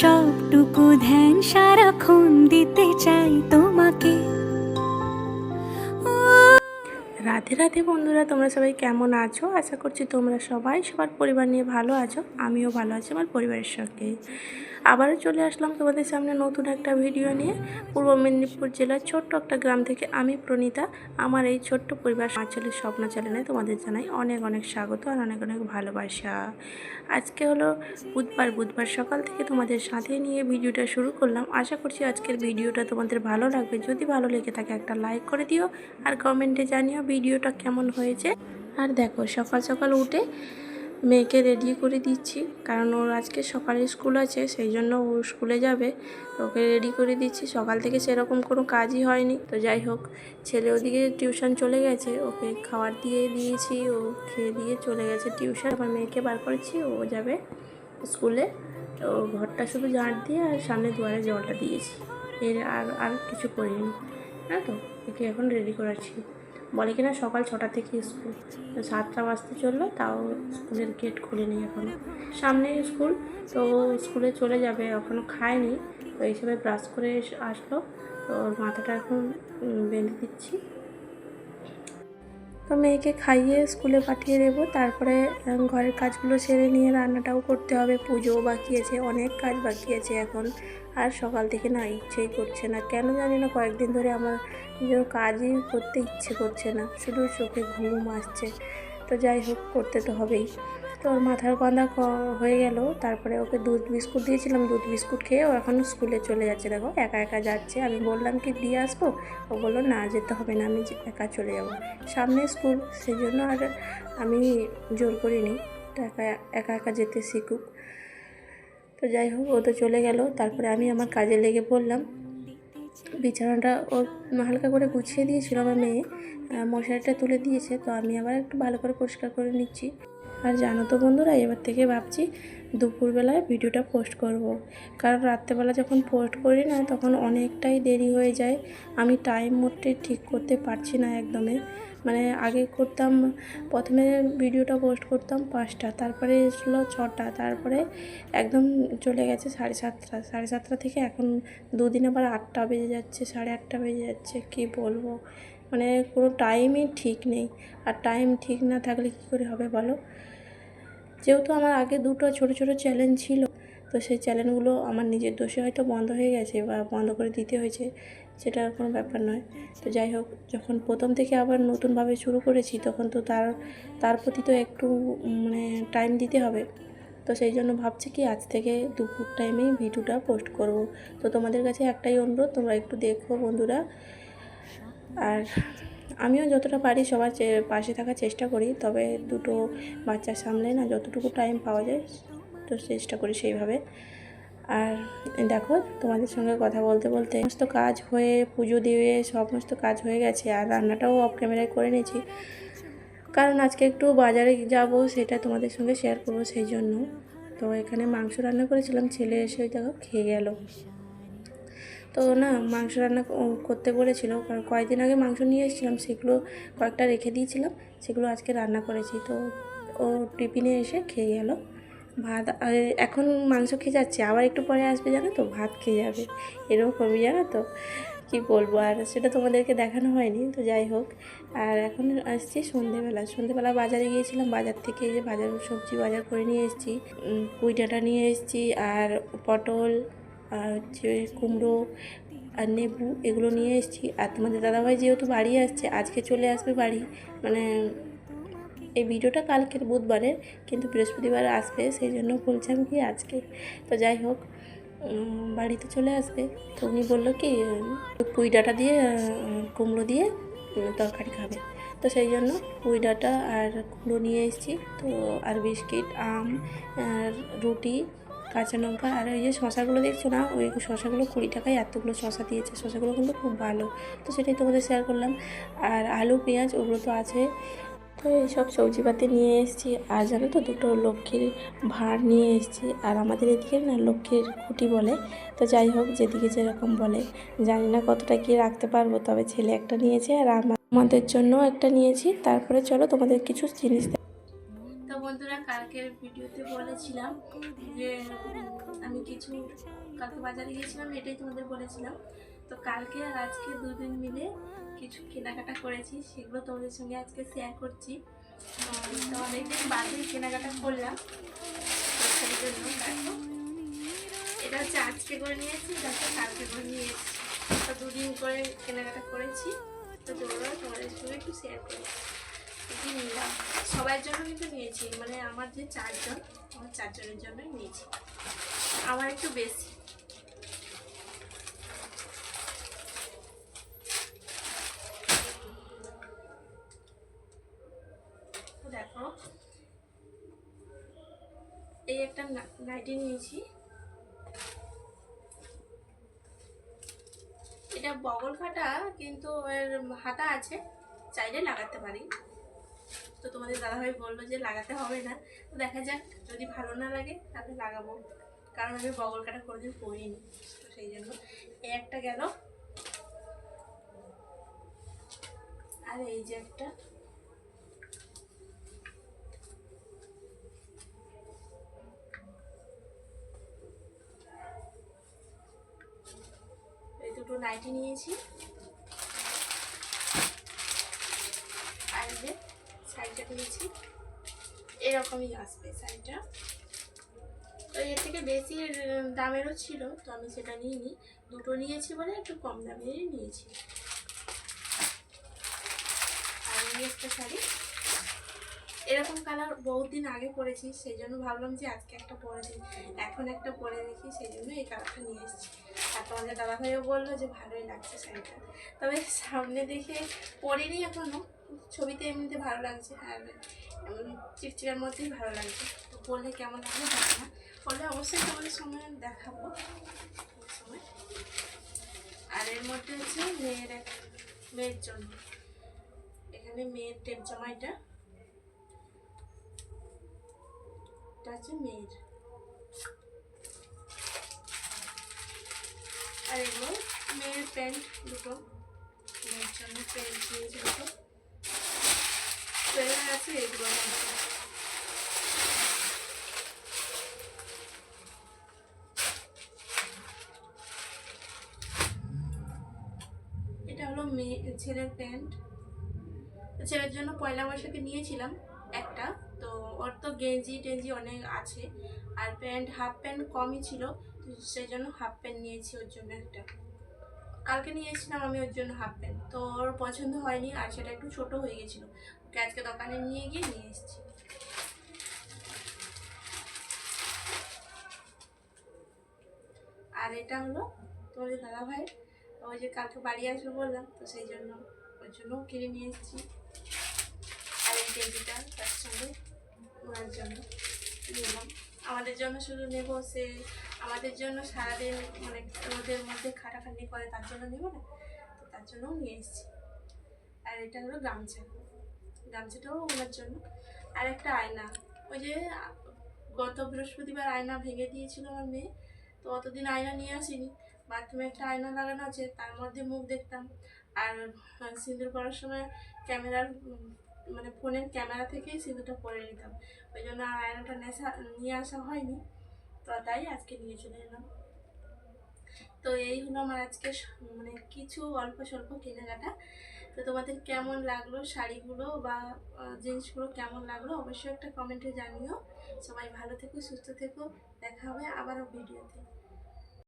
সবটুকু ধ্যান সারাক্ষণ দিতে চাই তোমাকে। রাধে রাধে বন্ধুরা, তোমরা সবাই কেমন আছো? আশা করছি তোমরা সবাই, সবার পরিবার নিয়ে ভালো আছো। আমিও ভালো আছি, আমার পরিবারের সঙ্গে। আবারও চলে আসলাম তোমাদের সামনে নতুন একটা ভিডিও নিয়ে। পূর্ব মেদিনীপুর জেলার ছোট্ট একটা গ্রাম থেকে আমি প্রণীতা। আমার এই ছোট্ট পরিবার আঞ্চলিক স্বপ্ন চ্যানেলে তোমাদের জানাই অনেক অনেক স্বাগত আর অনেক অনেক ভালোবাসা। আজকে হলো বুধবার বুধবার সকাল থেকে তোমাদের সাথে নিয়ে ভিডিওটা শুরু করলাম। আশা করছি আজকের ভিডিওটা তোমাদের ভালো লাগবে। যদি ভালো লেগে থাকে একটা লাইক করে দিও আর কমেন্টে জানিও ভিডিওটা কেমন হয়েছে। আর দেখো সকাল সকাল উঠে মেয়েকে রেডি করে দিচ্ছি। কারণ ওর আজকে সকালে স্কুল আছে, সেই জন্য ও স্কুলে যাবে। ওকে রেডি করে দিচ্ছি। সকাল থেকে সেরকম কোনো কাজই হয়নি। তো যাই হোক, ছেলে ওদিকে টিউশন চলে গেছে। ওকে খাবার দিয়ে দিয়েছি, ও খেয়ে দিয়ে চলে গেছে টিউশন আমার মেয়েকে বার করেছি, ও যাবে স্কুলে তো ঘরটা শুধু ঝাঁট দিয়ে আর সামনে দুয়ারে জলটা দিয়েছি। এর আর আর কিছু করিনি। হ্যাঁ তো, একে এখন রেডি করাচ্ছি। বলে কিনা সকাল ছটা থেকে স্কুল। সাতটা বাজতে চলল, তাও স্কুলের গেট খুলেনি এখনও সামনে স্কুল, তো স্কুলে চলে যাবে এখনও খায়নি। তো হিসেবে ব্রাশ করে আসলো। তো ওর মাথাটা এখন বেঁধে দিচ্ছি। তো মেয়েকে খাইয়ে স্কুলে পাঠিয়ে দেবো। তারপরে ঘরের কাজগুলো সেরে নিয়ে রান্নাটাও করতে হবে। পুজোও বাকি আছে, অনেক কাজ বাকি আছে এখন। আর সকাল থেকে না ইচ্ছেই করছে না। কেন জানি না, কয়েকদিন ধরে আমার নিজের কাজই করতে ইচ্ছে করছে না। শুধু চোখে ঘুম আসছে। তো যাই হোক, করতে তো হবেই। তো ওর মাথার ক- হয়ে গেল। তারপরে ওকে দুধ বিস্কুট দিয়েছিলাম, দুধ বিস্কুট খেয়ে ও এখন স্কুলে চলে যাচ্ছে। দেখো, একা একা যাচ্ছে। আমি বললাম কি, দিয়ে আসব? ও বলল, না, যেতে হবে না, আমি একা চলে যাব। সামনে স্কুল সেই জন্য আর আমি জোর করিনি। তো একা একা একা যেতে শিখুক। তো যাই হোক, ও তো চলে গেল। তারপরে আমি আমার কাজে লেগে পড়লাম। বিছানাটা ও হালকা করে গুছিয়ে দিয়েছিল আমার মেয়ে। মশারিটা তুলে দিয়েছে। তো আমি আবার একটু ভালো করে পরিষ্কার করে নিচ্ছি। আর জানো তো বন্ধুরা, এবার থেকে ভাবছি দুপুরবেলায় ভিডিওটা পোস্ট করব। কারণ রাত্রেবেলা যখন পোস্ট করি না, তখন অনেকটাই দেরি হয়ে যায়। আমি টাইম মোটে ঠিক করতে পারছি না একদমই মানে আগে করতাম, প্রথমে ভিডিওটা পোস্ট করতাম পাঁচটা, তারপরে এসলো ছটা, তারপরে একদম চলে গেছে সাড়ে সাতটা। সাড়ে সাতটা থেকে এখন দুদিন আবার আটটা বেজে যাচ্ছে, সাড়ে আটটা বেজে যাচ্ছে, কি বলব? মানে কোনো টাইমই ঠিক নেই। আর টাইম ঠিক না থাকলে কী করে হবে বলো? যেহেতু আমার আগে দুটো ছোট ছোট চ্যালেঞ্জ ছিল, তো সেই চ্যানেলগুলো আমার নিজের দোষে হয়তো বন্ধ হয়ে গেছে বা বন্ধ করে দিতে হয়েছে, সেটা কোনো ব্যাপার নয়। তো যাই হোক, যখন প্রথম থেকে আবার নতুনভাবে শুরু করেছি, তখন তো তার তার প্রতি তো একটু মানে টাইম দিতে হবে। তো সেই জন্য ভাবছি কি আজ থেকে দুপুর টাইমেই ভিডিওটা পোস্ট করব। তো তোমাদের কাছে একটাই অনুরোধ, তোমরা একটু দেখো বন্ধুরা। আর আমিও যতটা পারি সবার পাশে থাকার চেষ্টা করি, তবে দুটো বাচ্চা সামলে না, যতটুকু টাইম পাওয়া যায়, তো চেষ্টা করি সেইভাবে। আর দেখো, তোমাদের সঙ্গে কথা বলতে বলতে সমস্ত কাজ হয়ে, পুজো দিয়ে সমস্ত কাজ হয়ে গেছে, আর রান্নাটাও অফ ক্যামেরায় করে নিয়েছি। কারণ আজকে একটু বাজারে যাব, সেটা তোমাদের সঙ্গে শেয়ার করব সেই জন্য। তো এখানে মাংস রান্না করেছিলাম, ছেলে এসে দেখো খেয়ে গেল। তো না মাংস রান্না করতে বলেছিল। কারণ কয়েকদিন আগে মাংস নিয়ে এসেছিলাম, সেগুলো কয়েকটা রেখে দিয়েছিলাম, সেগুলো আজকে রান্না করেছি। তো ও টিফিনে এসে খেয়ে গেল। ভাত এখন মাংস খেয়ে যাচ্ছে, আবার একটু পরে আসবে জানো তো, ভাত খেয়ে যাবে। এরকমই জানো তো, কী বলব? আর সেটা তোমাদেরকে দেখানো হয়নি, তো যাই হোক। আর এখন আসছি সন্ধেবেলা। সন্ধেবেলা বাজারে গিয়েছিলাম, বাজার থেকে যে বাজার, সবজি বাজার করে নিয়ে এসেছি। ডাঁটা নিয়ে এসেছি, আর পটল আর হচ্ছে কুমড়ো আর নেবু, এগুলো নিয়ে এসেছি। আর তোমাদের দাদাভাই যেহেতু বাড়ি আসছে, আজকে চলে আসবে বাড়ি। মানে এই ভিডিওটা কালকের বুধবারের, কিন্তু বৃহস্পতিবার আসবে, সেই জন্য বলছিলাম কি আজকে। তো যাই হোক বাড়িতে চলে আসবে। তো উনি বলল কি, পুঁই ডাঁটা দিয়ে কুমড়ো দিয়ে তরকারি খাবে। তো সেই জন্য পুঁই ডাঁটা আর কুমড়ো নিয়ে এসেছি। তো আর বিস্কিট, আম, আর রুটি কাঁচা লঙ্কা আর ওই যে শশাগুলো দেখছ না, ওই শশাগুলো কুড়ি টাকায় এতগুলো শশা দিয়েছে। শশাগুলো কিন্তু খুব ভালো। তো সেটাই তোমাদের শেয়ার করলাম। আর আলু, পেঁয়াজ, ওগুলো তো আছে। তো এইসব সবজিপাতি নিয়ে এসেছি। আর জানো তো, দুটো লক্ষ্মীর ভাঁড় নিয়ে এসেছি। আর আমাদের এদিকে না লক্ষ্মীর খুঁটি বলে। তো যাই হোক, যেদিকে যেরকম বলে। জানি না কতটা কি রাখতে পারব, তবে ছেলে একটা নিয়েছে আর আমাদের জন্য একটা নিয়েছি। তারপরে চলো তোমাদের কিছু জিনিস বন্ধুরা, কালকের ভিডিওতে বলেছিলাম যে আমি কিছু কালকে বাজারে গিয়েছিলাম, এটাই তোমাদের বলেছিলাম। তো কালকে আর আজকে দুদিন মিলে কিছু কেনাকাটা করেছি, সেগুলো তোমাদের সঙ্গে আজকে শেয়ার করছি। অনেকদিন বাদে কেনাকাটা করলাম সেই জন্য এটা হচ্ছে আজকে করে নিয়েছি হচ্ছে কালকে করে নিয়েছি। তো দুদিন করে কেনাকাটা করেছি, তো চলো তোমাদের সঙ্গে একটু শেয়ার করি। কি নিলাম। সবার জন্য কিন্তু নিয়েছি মানে আমার যে চারজন, আমার চারজনের জন্যই নিয়েছি। আমার একটু বেশি। দেখো, এই একটা নাইটি নিয়েছি। এটা বগল কাটা কিন্তু এর হাতা আছে, চাইলে লাগাতে পারি। তো তোমাদের দাদাভাই বলল যে লাগাতে হবে না। তো দেখা যাক, যদি ভালো না লাগে তাহলে লাগাবো। কারণ আমি বগল কাটা কোনোদিন পরিনি তো সেই জন্য এই একটা গেল। আর এই যে একটা। এই দুটো নাইটি নিয়েছি আর এই যে শাড়িটা নিয়েছি এরকমই আসবে শাড়িটা। তো এর থেকে বেশি দামেরও ছিল, তো আমি সেটা নিইনি। দুটো নিয়েছি বলে একটু কম দামেরই নিয়েছি। আর একটা শাড়ি। এরকম কালার বহুত দিন আগে পরেছি সেই জন্য ভাবলাম যে আজকে একটা পরে দিই এখন একটা পরে দেখি সেই জন্য এই কালারটা নিয়ে এসেছি। আর তোমাদের দাদাভাইও বলল যে ভালোই লাগছে শাড়িটা। তবে সামনে দেখে পরিনি এখনও। ছবিতে এমনিতে ভালো লাগছে, আর চিকচিকার মধ্যেই ভালো লাগছে। বললে কেমন লাগবে জানি না। বললে অবশ্যই তোমাদের সময় দেখাবো। সময়। আর এর মধ্যে হচ্ছে মেয়ের এক, মেয়ের জন্য। এখানে মেয়ের টেপ জামাইটা। এটা হচ্ছে মেয়ের। আর এগুলো মেয়ের প্যান্ট দুটো। মেয়ের জন্য প্যান্ট নিয়েছে দুটো এটা হলো মেয়ে, ছেলের প্যান্ট। ছেলের জন্য পয়লা বৈশাখে নিয়েছিলাম একটা। তো ওর তো গেঞ্জি টেঞ্জি অনেক আছে। আর প্যান্ট, হাফ প্যান্ট কমই ছিল, তো সেই জন্য হাফ প্যান্ট নিয়েছি ওর জন্য একটা। কালকে নিয়ে এসেছিলাম আমি ওর জন্য হাফ প্যান্ট তো ওর পছন্দ হয়নি আর সেটা একটু ছোট হয়ে গেছিল। ওকে আজকে দোকানে নিয়ে গিয়ে নিয়ে এসেছি। আর এটা হলো তোমাদের দাদা ভাই ওই যে কালকে বাড়ি আসবে বললাম, তো সেই জন্য ওর জন্য কিনে নিয়ে এসেছি। আর এই কেজিটা তার সঙ্গে ওনার জন্য। আমাদের জন্য শুধু নেব সে, আমাদের জন্য সারাদিন মানে রোদের মধ্যে খাটাখাটি করে তার জন্য নেব না, তো তার জন্যও নিয়ে এসেছি। আর এটা হলো গামছা। গামছাটাও ওনার জন্য। আর একটা আয়না। ওই যে গত বৃহস্পতিবার আয়না ভেঙে দিয়েছিল আমার মেয়ে, তো অতদিন আয়না নিয়ে আসিনি। বাথরুমে একটা আয়না লাগানো আছে, তার মধ্যে মুখ দেখতাম। আর সিঁদুর করার সময় ক্যামেরার মানে ফোনের ক্যামেরা থেকেই সিঁদুরটা পরে নিতাম। ওই জন্য আর আয়নাটা নেশা, নিয়ে আসা হয়নি। তো তাই আজকে নিয়ে চলে এলাম। তো এই হলো আমার আজকে মানে কিছু অল্প স্বল্প কেনাকাটা। তো তোমাদের কেমন লাগল শাড়িগুলো বা জিনিসগুলো কেমন লাগল অবশ্যই একটা কমেন্টে জানিও। সবাই ভালো থেকো, সুস্থ থেকো। দেখা হবে আবারও ভিডিওতে।